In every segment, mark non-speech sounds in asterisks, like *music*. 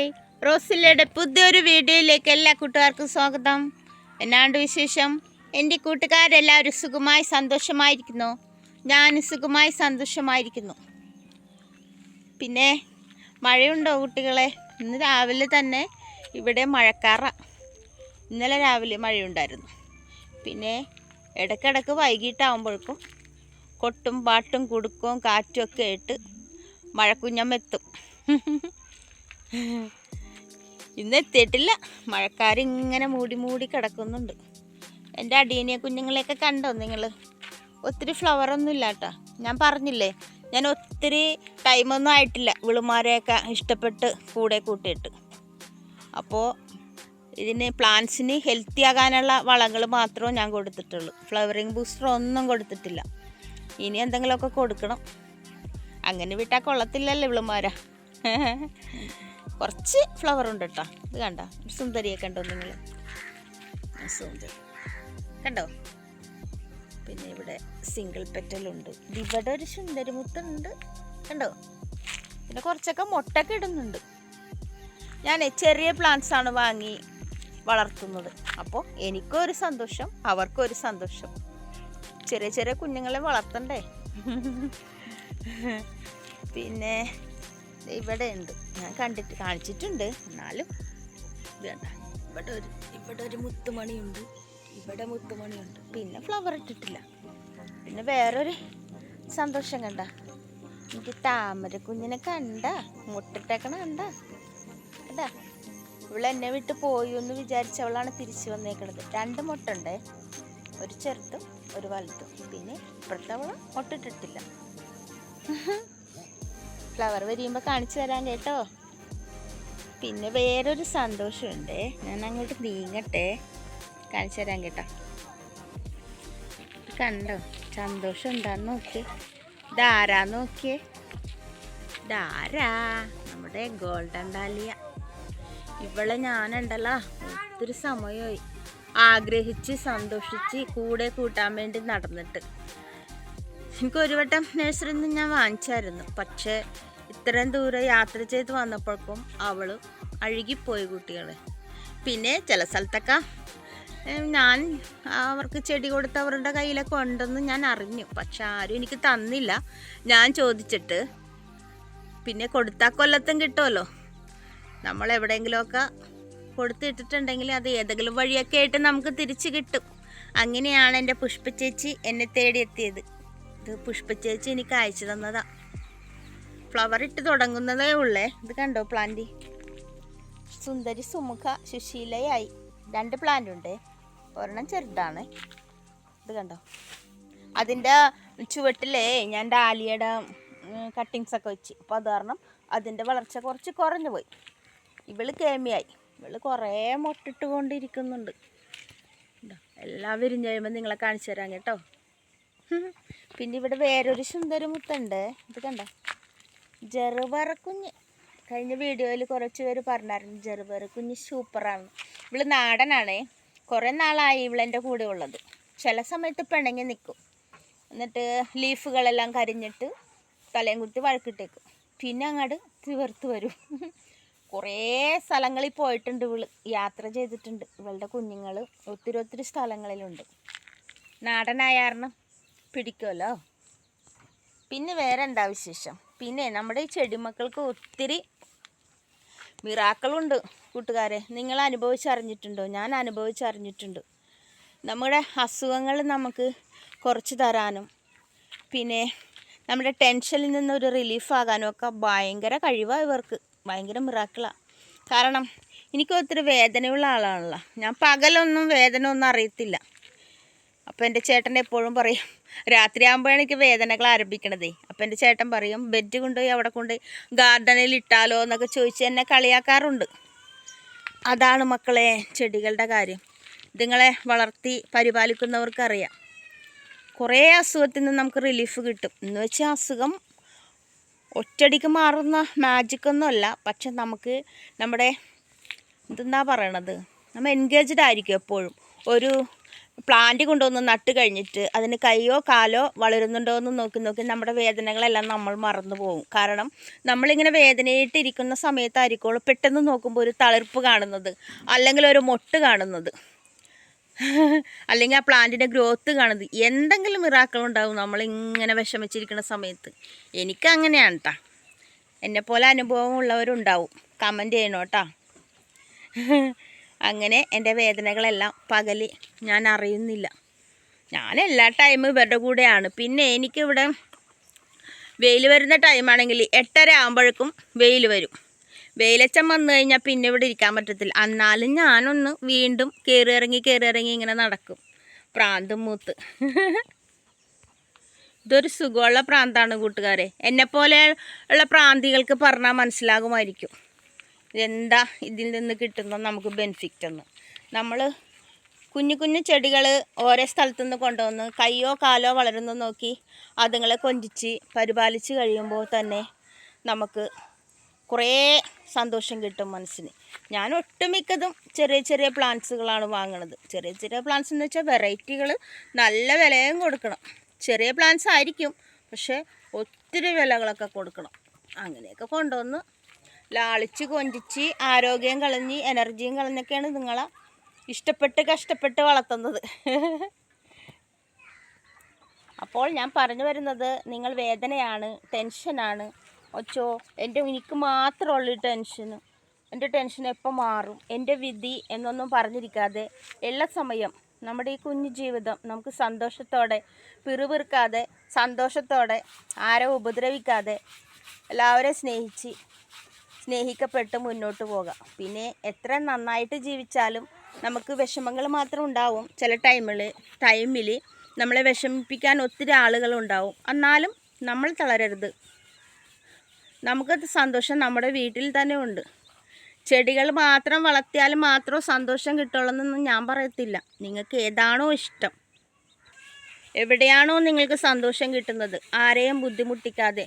Hi. റോസില്ലയുടെ പുതിയൊരു വീഡിയോയിലേക്ക് എല്ലാ കൂട്ടുകാർക്കും സ്വാഗതം. എന്നാണ്ട് വിശേഷം? എന്റെ കൂട്ടുകാരെല്ലാവരും സുഖമായി സന്തോഷമായിരിക്കുന്നു. ഞാൻ സുഖമായി സന്തോഷമായിരിക്കുന്നു. പിന്നെ മഴയുണ്ടോ കുട്ടികളെ? ഇന്ന് രാവിലെ തന്നെ ഇവിടെ മഴക്കാറ. ഇന്നലെ രാവിലെ മഴയുണ്ടായിരുന്നു. പിന്നെ ഇടയ്ക്കിടയ്ക്ക് വൈകിട്ടാവുമ്പോഴേക്കും കൊട്ടും പാട്ടും കുടുക്കവും കാറ്റും ഒക്കെ ആയിട്ട് മഴക്കുഞ്ഞമെത്തും ഇന്ന് എത്തിയിട്ടില്ല. മഴക്കാർ ഇങ്ങനെ മൂടി മൂടി കിടക്കുന്നുണ്ട്. എന്റെ അടിയനിയ കുഞ്ഞുങ്ങളെയൊക്കെ കണ്ടോ നിങ്ങൾ ഒത്തിരി ഫ്ലവറൊന്നും ഇല്ല കേട്ടോ ഞാൻ പറഞ്ഞില്ലേ ഞാൻ ഒത്തിരി ടൈമൊന്നും ആയിട്ടില്ല വിളുമാരെയൊക്കെ ഇഷ്ടപ്പെട്ട് കൂടെ കൂട്ടിയിട്ട്. അപ്പോൾ ഇതിന് പ്ലാന്റ്സിന് ഹെൽത്തി ആകാനുള്ള വളങ്ങൾ മാത്രമേ ഞാൻ കൊടുത്തിട്ടുള്ളൂ. ഫ്ലവറിങ് ബൂസ്റ്റർ ഒന്നും കൊടുത്തിട്ടില്ല. ഇനി എന്തെങ്കിലുമൊക്കെ കൊടുക്കണം. അങ്ങനെ വിട്ടാൽ കൊള്ളത്തില്ലല്ലോ ഇവളുമാരാ *laughs* കുറച്ച് ഫ്ലവർ ഉണ്ട് കേട്ടോ ഇത് കണ്ട? സുന്ദരിയെ കണ്ടോ നിങ്ങൾ കണ്ടോ? പിന്നെ ഇവിടെ സിംഗിൾ പെറ്റലുണ്ട് ഇവിടെ ഒരു സുന്ദരി മുട്ടുണ്ട് കണ്ടോ? പിന്നെ കുറച്ചൊക്കെ മുട്ടൊക്കെ ഇടുന്നുണ്ട്. ഞാൻ ചെറിയ പ്ലാന്റ്സ് ആണ് വാങ്ങി വളർത്തുന്നത്. അപ്പോൾ എനിക്കൊരു സന്തോഷം അവർക്കൊരു സന്തോഷം. ചെറിയ ചെറിയ കുഞ്ഞുങ്ങളെ വളർത്തണ്ടേ? *laughs* പിന്നെ ഇവിടെ ഉണ്ട് ഞാൻ കണ്ടിട്ട് കാണിച്ചിട്ടുണ്ട്. എന്നാലും വേണ്ട. ഇവിടെ ഒരു ഇവിടെ ഒരു മുത്തുമണിയുണ്ട്. ഇവിടെ മുത്തുമണിയുണ്ട്. പിന്നെ ഫ്ലവർ ഇട്ടിട്ടില്ല. പിന്നെ വേറൊരു സന്തോഷം കണ്ട. എനിക്ക് താമര കുഞ്ഞിനെ കണ്ട മുട്ടിട്ടേക്കണ കണ്ട. കണ്ടാ? ഇവിടെ എന്നെ വിട്ട് പോയി എന്ന് വിചാരിച്ചവളാണ് തിരിച്ചു വന്നേക്കണത്. രണ്ട് മുട്ടുണ്ട്. ഒരു ചെറുതും ഒരു വലുതും. പിന്നെ ഇപ്പോഴത്തെ അവൾ മുട്ടിട്ടിട്ടില്ല. ഫ്ലവർ വരിയുമ്പോൾ കാണിച്ചു തരാൻ കേട്ടോ. പിന്നെ വേറൊരു സന്തോഷമുണ്ട്. ഞാൻ അങ്ങോട്ട് നീങ്ങട്ടെ. കാണിച്ചു തരാൻ കേട്ടോ. കണ്ടോ? സന്തോഷം എന്താന്ന് നോക്കി. ധാരാ നോക്കിയേ? ധാരാ നമ്മുടെ ഗോൾഡൻ ഡാലിയ. ഇവളെ ഞാനുണ്ടല്ലോ. ഒത്തിരി സമയമായി ആഗ്രഹിച്ച് സന്തോഷിച്ച് കൂടെ കൂട്ടാൻ വേണ്ടി നടന്നിട്ട്. എനിക്ക് ഒരു വട്ടം നഴ്സറിയിൽ നിന്ന് ഞാൻ വാങ്ങിച്ചായിരുന്നു. പക്ഷേ ഇത്രയും ദൂരം യാത്ര ചെയ്ത് വന്നപ്പോഴേക്കും അവൾ അഴുകിപ്പോയി കുട്ടികളെ. പിന്നെ ചില സ്ഥലത്തൊക്കെ ഞാൻ അവർക്ക് ചെടി കൊടുത്ത് അവരുടെ കയ്യിലൊക്കെ ഉണ്ടെന്ന് ഞാൻ അറിഞ്ഞു. പക്ഷെ ആരും എനിക്ക് തന്നില്ല. ഞാൻ ചോദിച്ചിട്ട് പിന്നെ കൊടുത്താൽ കൊല്ലത്തും കിട്ടുമല്ലോ? നമ്മൾ എവിടെയെങ്കിലുമൊക്കെ കൊടുത്തിട്ടിട്ടുണ്ടെങ്കിൽ അത് ഏതെങ്കിലും വഴിയൊക്കെ ആയിട്ട് നമുക്ക് തിരിച്ച് കിട്ടും. അങ്ങനെയാണ് എന്റെ പുഷ്പ ചേച്ചി എന്നെ തേടിയെത്തിയത്. ഇത് പുഷ്പ ചേച്ചി എനിക്ക് അയച്ചു തന്നതാ. ഫ്ലവർ ഇട്ട് തുടങ്ങുന്നതേ ഉള്ളേ. ഇത് കണ്ടോ പ്ലാന്റ് സുന്ദരി സുമുഖ സുശീലയായി. രണ്ട് പ്ലാന്റ് ഉണ്ട്. ഒരെണ്ണം ചെറുതാണ്. ഇത് കണ്ടോ? അതിന്റെ ചുവട്ടിലേ ഞാൻ ഡാലിയുടെ കട്ടിങ്സ് ഒക്കെ വെച്ച്. അപ്പോൾ അത് കാരണം അതിന്റെ വളർച്ച കുറച്ച് കുറഞ്ഞു പോയി. ഇവൾ കേമിയായി. ഇവൾ കുറേ മുട്ടിട്ട് കൊണ്ടിരിക്കുന്നുണ്ട്. എല്ലാം വിരിഞ്ഞ് കഴിയുമ്പോൾ നിങ്ങളെ കാണിച്ചു തരാം കേട്ടോ. *laughs* പിന്നെ ഇവിടെ വേറൊരു സുന്ദര മുത്തുണ്ട്. ഇത് കണ്ട? ജെറുപറ കുഞ്ഞ്. കഴിഞ്ഞ വീഡിയോയിൽ കുറച്ച് പേര് പറഞ്ഞായിരുന്നു ജെറുപറ കുഞ്ഞ് സൂപ്പറാണ്. ഇവൾ നാടനാണേ. കുറേ നാളായി ഇവളെന്റെ കൂടെ ഉള്ളത്. ചില സമയത്ത് പിണങ്ങി നിൽക്കും. എന്നിട്ട് ലീഫുകളെല്ലാം കരിഞ്ഞിട്ട് തലയും കുത്തി വഴക്കിട്ടേക്കും. പിന്നെ അങ്ങോട്ട് തിവർത്ത് വരും. കുറേ സ്ഥലങ്ങളിൽ പോയിട്ടുണ്ട് ഇവൾ. യാത്ര ചെയ്തിട്ടുണ്ട്. ഇവളുടെ കുഞ്ഞുങ്ങൾ ഒത്തിരി ഒത്തിരി സ്ഥലങ്ങളിലുണ്ട്. നാടനായ കാരണം പിടിക്കുമല്ലോ. പിന്നെ വേറെ എന്താ വിശേഷം? പിന്നെ നമ്മുടെ ഈ ചെടിമക്കൾക്ക് ഒത്തിരി മിറാക്കളുണ്ട് കൂട്ടുകാരെ. നിങ്ങൾ അനുഭവിച്ചറിഞ്ഞിട്ടുണ്ടോ? ഞാൻ അനുഭവിച്ചറിഞ്ഞിട്ടുണ്ട്. നമ്മുടെ അസുഖങ്ങൾ നമുക്ക് കുറച്ച് തരാനും പിന്നെ നമ്മുടെ ടെൻഷനിൽ നിന്നൊരു റിലീഫാകാനും ഒക്കെ ഭയങ്കര കഴിവാണ് ഇവർക്ക്. ഭയങ്കര മിറാക്കിളാണ് കാരണം എനിക്ക് ഒത്തിരി വേദനയുള്ള ആളാണല്ലോ. ഞാൻ പകലൊന്നും വേദന ഒന്നും അറിയത്തില്ല. അപ്പോൾ എന്റെ ചേട്ടൻ എപ്പോഴും പറയും രാത്രി രാത്രിയാകുമ്പോഴാണ് എനിക്ക് വേദനകൾ ആരംഭിക്കണതേ. അപ്പോൾ എന്റെ ചേട്ടൻ പറയും ബെഡ് കൊണ്ടുപോയി അവിടെ കൊണ്ട് ഗാർഡനിൽ ഇട്ടാലോ? എന്നൊക്കെ ചോദിച്ച് എന്നെ കളിയാക്കാറുണ്ട്. അതാണ് മക്കളെ ചെടികളുടെ കാര്യം. ഇതുങ്ങളെ വളർത്തി പരിപാലിക്കുന്നവർക്കറിയാം. കുറേ അസുഖത്തിൽ നിന്ന് നമുക്ക് റിലീഫ് കിട്ടും. എന്ന് വെച്ചാൽ അസുഖം ഒറ്റടിക്ക് മാറുന്ന മാജിക്കൊന്നുമല്ല പക്ഷെ നമുക്ക് നമ്മുടെ എന്തെന്നാ പറയണത്? നമ്മൾ എൻഗേജ്ഡ് ആയിരിക്കും എപ്പോഴും. ഒരു പ്ലാന്റ് കൊണ്ടുവന്ന് നട്ട് കഴിഞ്ഞിട്ട് അതിന് കൈയോ കാലോ വളരുന്നുണ്ടോ എന്ന് നോക്കി നോക്കി നമ്മുടെ വേദനകളെല്ലാം നമ്മൾ മറന്നു പോകും. കാരണം നമ്മളിങ്ങനെ വേദനയായിട്ടിരിക്കുന്ന സമയത്തായിരിക്കുള്ളൂ പെട്ടെന്ന് നോക്കുമ്പോൾ ഒരു തളിർപ്പ് കാണുന്നത് അല്ലെങ്കിൽ ഒരു മൊട്ട് കാണുന്നത് അല്ലെങ്കിൽ ആ പ്ലാന്റിന്റെ ഗ്രോത്ത് കാണുന്നത്. എന്തെങ്കിലും മിറാക്കൾ ഉണ്ടാവും നമ്മളിങ്ങനെ വിഷമിച്ചിരിക്കുന്ന സമയത്ത്. എനിക്ക് അങ്ങനെയാണ് കേട്ടോ എന്നെപ്പോലെ അനുഭവമുള്ളവരുണ്ടാവും കമന്റ് ചെയ്യണം കേട്ടോ അങ്ങനെ എന്റെ വേദനകളെല്ലാം പകൽ ഞാൻ അറിയുന്നില്ല. ഞാൻ എല്ലാ ടൈമും ഇവരുടെ കൂടെയാണ്. പിന്നെ എനിക്കിവിടെ വെയിൽ വരുന്ന ടൈമാണെങ്കിൽ എട്ടര ആകുമ്പോഴേക്കും വെയിൽ വരും. വെയിലച്ചം വന്നു കഴിഞ്ഞാൽ പിന്നെ ഇവിടെ ഇരിക്കാൻ പറ്റത്തില്ല. എന്നാലും ഞാനൊന്ന് വീണ്ടും കയറി ഇറങ്ങി കയറി ഇറങ്ങി ഇങ്ങനെ നടക്കും. പ്രാന്തും മൂത്ത്. ഇതൊരു സുഖമുള്ള പ്രാന്താണ് കൂട്ടുകാരെ. എന്നെപ്പോലെ ഉള്ള പ്രാന്തികൾക്ക് പറഞ്ഞാൽ മനസ്സിലാകുമായിരിക്കും. എന്താ ഇതിൽ നിന്ന് കിട്ടുന്ന നമുക്ക് ബെനിഫിറ്റ് എന്ന് നമ്മൾ കുഞ്ഞു കുഞ്ഞു ചെടികൾ ഓരോ സ്ഥലത്തു നിന്ന് കൊണ്ടുവന്ന് കയ്യോ കാലോ വളരുന്ന നോക്കി അതുങ്ങളെ കൊഞ്ചിച്ച് പരിപാലിച്ച് കഴിയുമ്പോൾ തന്നെ നമുക്ക് കുറേ സന്തോഷം കിട്ടും മനസ്സിന്. ഞാൻ ഒട്ടുമിക്കതും ചെറിയ ചെറിയ പ്ലാന്റ്സുകളാണ് വാങ്ങുന്നത് ചെറിയ ചെറിയ പ്ലാന്റ്സ് എന്ന് വെച്ചാൽ വെറൈറ്റികൾ നല്ല വിലയും കൊടുക്കണം. ചെറിയ പ്ലാന്റ്സ് ആയിരിക്കും പക്ഷേ ഒത്തിരി വിലകളൊക്കെ കൊടുക്കണം. അങ്ങനെയൊക്കെ കൊണ്ടുവന്ന് ലാളിച്ച് കൊഞ്ചിച്ച് ആരോഗ്യം കളഞ്ഞ് എനർജിയും കളഞ്ഞൊക്കെയാണ് നിങ്ങളെ ഇഷ്ടപ്പെട്ട് കഷ്ടപ്പെട്ട് വളർത്തുന്നത്. അപ്പോൾ ഞാൻ പറഞ്ഞു വരുന്നത് നിങ്ങൾ വേദനയാണ് ടെൻഷനാണ്. ഒച്ചോ എന്റെ എനിക്ക് മാത്രമുള്ള ടെൻഷന്. എന്റെ ടെൻഷൻ എപ്പോൾ മാറും? എന്റെ വിധി എന്നൊന്നും പറഞ്ഞിരിക്കാതെ എല്ലാ സമയം നമ്മുടെ ഈ കുഞ്ഞു ജീവിതം നമുക്ക് സന്തോഷത്തോടെ പിറുപിറുക്കാതെ സന്തോഷത്തോടെ ആരെ ഉപദ്രവിക്കാതെ എല്ലാവരെയും സ്നേഹിച്ച് സ്നേഹിക്കപ്പെട്ട് മുന്നോട്ട് പോകാം. പിന്നെ എത്ര നന്നായിട്ട് ജീവിച്ചാലും നമുക്ക് വിഷമങ്ങൾ മാത്രം ഉണ്ടാവും. ചില ടൈമിൽ ടൈമിൽ നമ്മളെ വിഷമിപ്പിക്കാൻ ഒത്തിരി ആളുകളുണ്ടാവും എന്നാലും നമ്മൾ തളരരുത്. നമുക്ക് സന്തോഷം നമ്മുടെ വീട്ടിൽ തന്നെ ഉണ്ട്. ചെടികൾ മാത്രം വളർത്തിയാൽ മാത്രം സന്തോഷം കിട്ടുള്ളൂ ഞാൻ പറയത്തില്ല. നിങ്ങൾക്ക് ഏതാണോ ഇഷ്ടം. എവിടെയാണോ നിങ്ങൾക്ക് സന്തോഷം കിട്ടുന്നത്. ആരെയും ബുദ്ധിമുട്ടിക്കാതെ.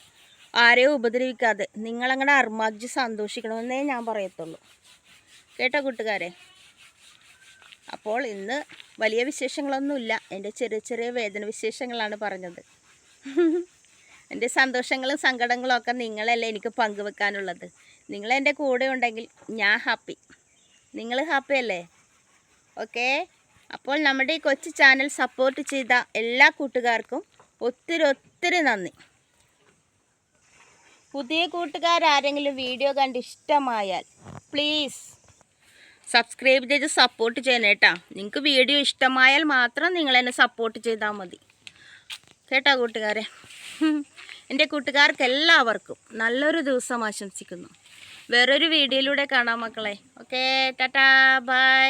ആരെയും ഉപദ്രവിക്കാതെ നിങ്ങളങ്ങനെ അർമാജിച്ച് സന്തോഷിക്കണമെന്നേ ഞാൻ പറയത്തുള്ളൂ. കേട്ടോ കൂട്ടുകാരെ? അപ്പോൾ ഇന്ന് വലിയ വിശേഷങ്ങളൊന്നുമില്ല. എന്റെ ചെറിയ ചെറിയ വേദന വിശേഷങ്ങളാണ് പറഞ്ഞത്. എന്റെ സന്തോഷങ്ങളും സങ്കടങ്ങളും ഒക്കെ നിങ്ങളല്ലേ എനിക്ക് പങ്കുവെക്കാനുള്ളത്. നിങ്ങൾ എന്റെ കൂടെ ഉണ്ടെങ്കിൽ ഞാൻ ഹാപ്പി. നിങ്ങൾ ഹാപ്പി അല്ലേ? ഓക്കെ? അപ്പോൾ നമ്മുടെ ഈ കൊച്ചു ചാനൽ സപ്പോർട്ട് ചെയ്ത എല്ലാ കൂട്ടുകാർക്കും ഒത്തിരി ഒത്തിരി നന്ദി. പുതിയ കൂട്ടുകാരാരെങ്കിലും വീഡിയോ കണ്ട് ഇഷ്ടമായാൽ പ്ലീസ് സബ്സ്ക്രൈബ് ചെയ്ത് സപ്പോർട്ട് ചെയ്യണം കേട്ടോ നിങ്ങൾക്ക് വീഡിയോ ഇഷ്ടമായാൽ മാത്രം നിങ്ങൾ എന്നെ സപ്പോർട്ട് ചെയ്താൽ മതി. കേട്ടോ കൂട്ടുകാരെ? *laughs* എന്റെ കൂട്ടുകാർക്ക് എല്ലാവർക്കും നല്ലൊരു ദിവസം ആശംസിക്കുന്നു. വേറൊരു വീഡിയോയിലൂടെ കാണാം മക്കളെ. Okay tata bye